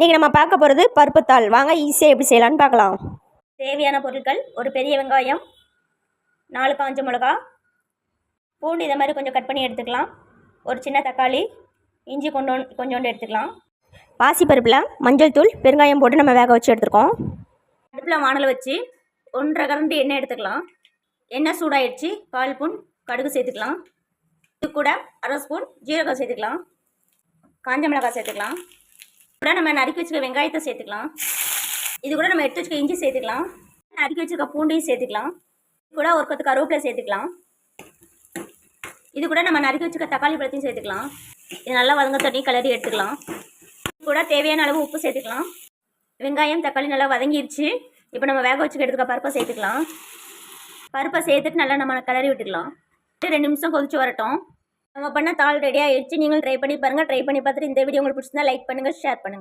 இன்றைக்கி நம்ம பார்க்க போகிறது பருப்புத்தாள் வாங்க ஈஸியாக எப்படி செய்யலான்னு பார்க்கலாம். தேவையான பொருட்கள் ஒரு பெரிய வெங்காயம் நாலு காஞ்ச மிளகா பூண்டு இதை மாதிரி கொஞ்சம் கட் பண்ணி எடுத்துக்கலாம். ஒரு சின்ன தக்காளி இஞ்சி கொண்டு கொஞ்சோண்டு எடுத்துக்கலாம். பாசிப்பருப்பில் மஞ்சள் தூள் பெருங்காயம் போட்டு நம்ம வேக வச்சு எடுத்துருக்கோம். அடுப்பில் வானல் வச்சு ஒன்றரை கரண்டு எண்ணெய் எடுத்துக்கலாம். எண்ணெய் சூடாயிடுச்சு கால் ஸ்பூன் கடுகு சேர்த்துக்கலாம். இது கூட அரை ஸ்பூன் ஜீரகம் சேர்த்துக்கலாம். காஞ்ச மிளகாய் சேர்த்துக்கலாம். கூட நம்ம நறுக்கி வச்சுக்க வெங்காயத்தை சேர்த்துக்கலாம். இது கூட நம்ம எடுத்து வச்சுக்க இஞ்சி சேர்த்துக்கலாம். நறுக்கி வச்சுருக்க பூண்டையும் சேர்த்துக்கலாம். கூட ஒரு கொத்து கருவேப்பிலை சேர்த்துக்கலாம். இது கூட நம்ம நறுக்கி வச்சுக்க தக்காளி பழத்தையும் சேர்த்துக்கலாம். இது நல்லா வதங்க தண்ணி கிளறி எடுத்துக்கலாம். இது கூட தேவையான அளவு உப்பு சேர்த்துக்கலாம். வெங்காயம் தக்காளி நல்லா வதங்கிருச்சு. இப்போ நம்ம வேக வச்சுக்க எடுத்துக்க பருப்பை சேர்த்துக்கலாம். பருப்பை சேர்த்துட்டு நல்லா நம்ம கிளறி விட்டுக்கலாம். ரெண்டு நிமிஷம் கொதிச்சு வரட்டும். நம்ம பண்ண தாள் ரெடி ஆயிடுச்சு. நீங்களும் ட்ரை பண்ணி பாருங்கள் ட்ரை பண்ணி பார்த்துட்டு இந்த வீடியோ உங்களுக்கு பிடிச்சிருந்தா லைக் பண்ணுங்கள் ஷேர் பண்ணுங்கள்